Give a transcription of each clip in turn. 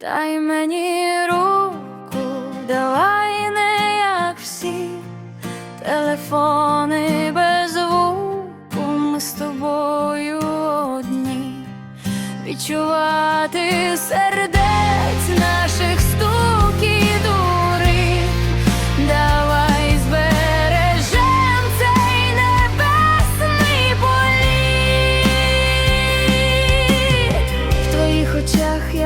Дай мені руку, давай не як всі. Телефони без звуку, ми з тобою одні, відчувати сердець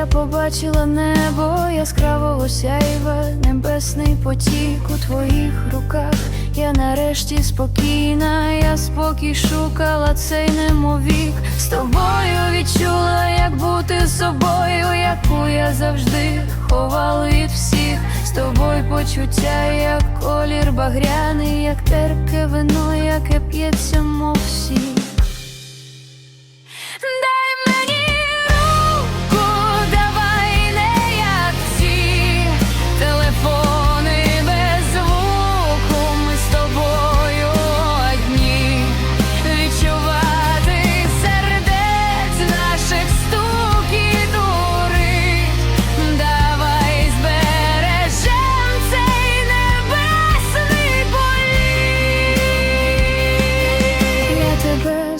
побачила небо, яскраво осяйве, небесний потік у твоїх руках. Я нарешті спокійна, я спокій шукала цей немовік. З тобою відчула, як бути собою, яку я завжди ховала від всіх. З тобою почуття, як колір багряний, як терпке вино, яке п'ється, мов сік.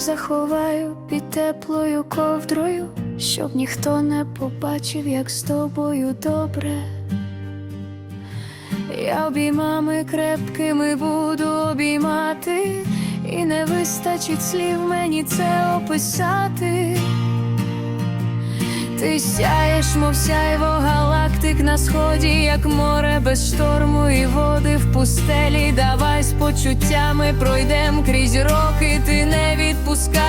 Заховаю під теплою ковдрою, щоб ніхто не побачив, як з тобою добре. Я обіймами крепкими буду обіймати, і не вистачить слів мені це описати. Ти сяєш, мов сяйво галактик на сході, як море без шторму і води пустелі. Давай з почуттями пройдем крізь роки. Ти не відпускай.